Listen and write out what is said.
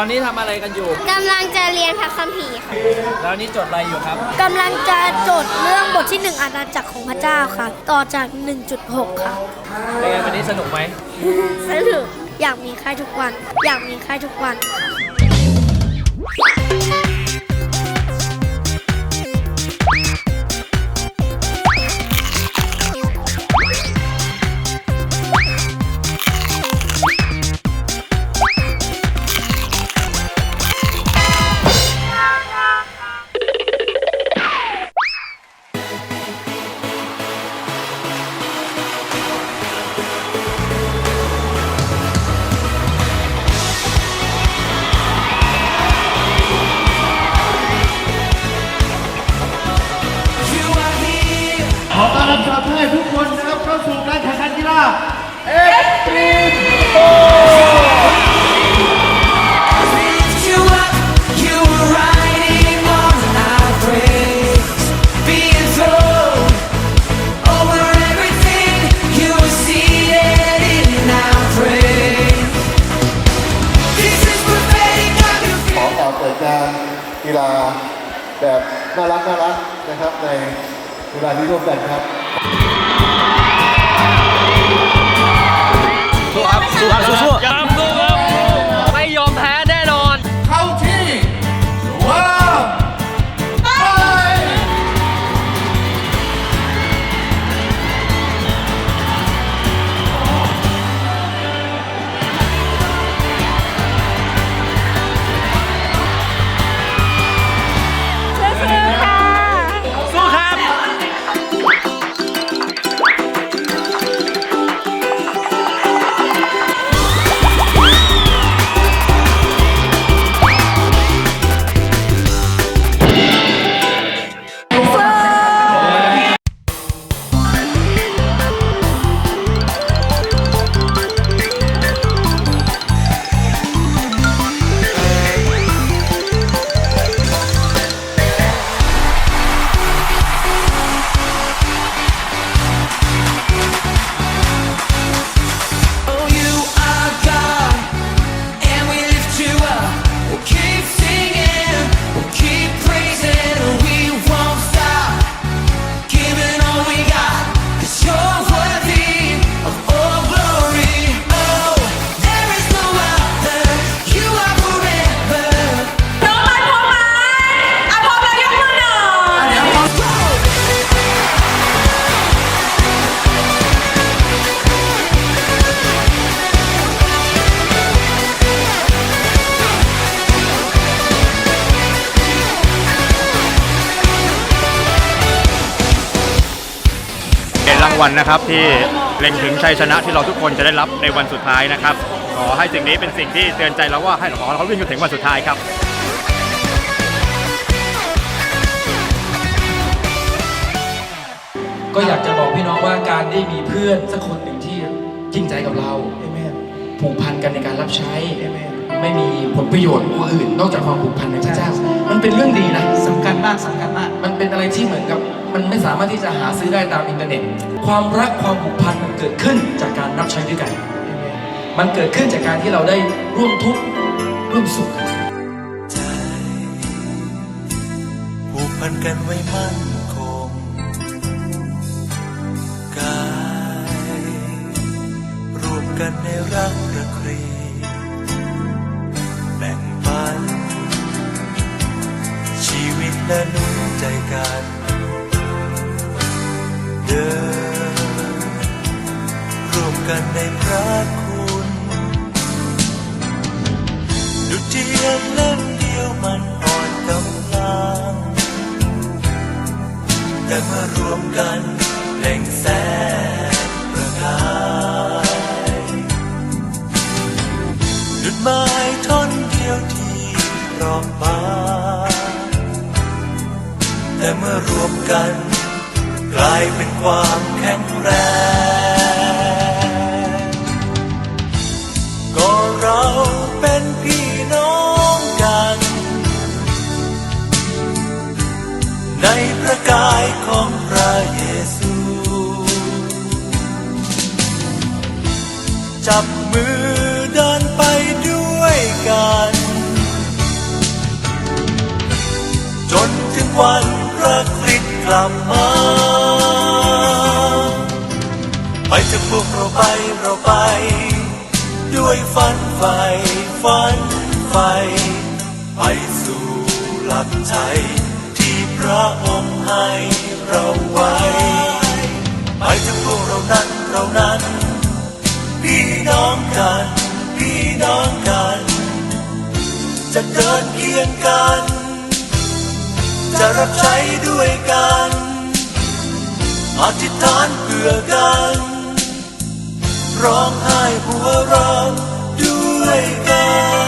ตอนนี้ทำอะไรกันอยู่กำลังจะเรียนพระคัมภีร์ค่ะแล้วนี่จดอะไรอยู่ครับ กำลังจะจดเรื่องบทที่หนึ่งอาณาจักรของพระเจ้าค่ะ ต่อจาก 1.6 ค่ะเป็นไงวันนี้สนุกไหมสนุกอยากมีค่ายทุกวัน อยากมีค่ายทุกวันค่ะ กีฬาแบบน่ารักน่ารักนะครับ ในเวลาที่ร่วมกันครับ สู้ครับสู้ครับางวัลนะครับ ที่เล็งถึงชัยชนะที่เราทุกคนจะได้รับในวันสุดท้ายนะครับ ขอให้สิ่งนี้เป็นสิ่งที่เตือนใจเราว่าให้ขอเราวิ่งจนถึงวันสุดท้ายครับก็อยากจะบอกพี่น้องว่าการได้มีเพื่อนสักคนหนึ่งที่จริงใจกับเราผูกพันกันในการรับใช้ไม่มีผลประโยชน์อื่น นอกจากความผูกพันในพระเจ้า มันเป็นเรื่องดีนะสำคัญมากสำคัญมาก มันเป็นอะไรที่เหมือนกับ มันไม่สามารถที่จะหาซื้อได้ตามอินเทอร์เน็ต ความรักความผูกพันมันเกิดขึ้นจากการรับใช้ด้วยกัน มันเกิดขึ้นจากการที่เราได้ร่วมทุกข์ร่วมสุขผูกพันกันไว้มั่นคงกายรวมกันในรักระครีแบ่งปันชีวิตและนุนใจกัน กันในพระคุณ ดุจเทียนเล่มเดียวมันอ่อนกำลัง แต่เมื่อรวมกันเล่งแสงประกายดุจไม้ท่อนเดียวที่รอบมางแต่เมื่อรวมกัน กลายเป็นความแข็งแรง ของพระเยซู จับมือเดินไปด้วยกัน จนถึงวันพระคริสต์กลับมา ไปเถอะพวกเราไปเราไป ด้วยฝันไฟฝันไฟ ไปสู่หลักใจที่พระองค์ ให้เราไว้ ไปเถอะพวกเรานั้นเรานั้น พี่น้องกัน พี่น้องกัน จะเดินเคียงกัน จะรับใช้ด้วยกันอธิษฐานเพื่อกัน ร้องไห้หัวเราะด้วยกัน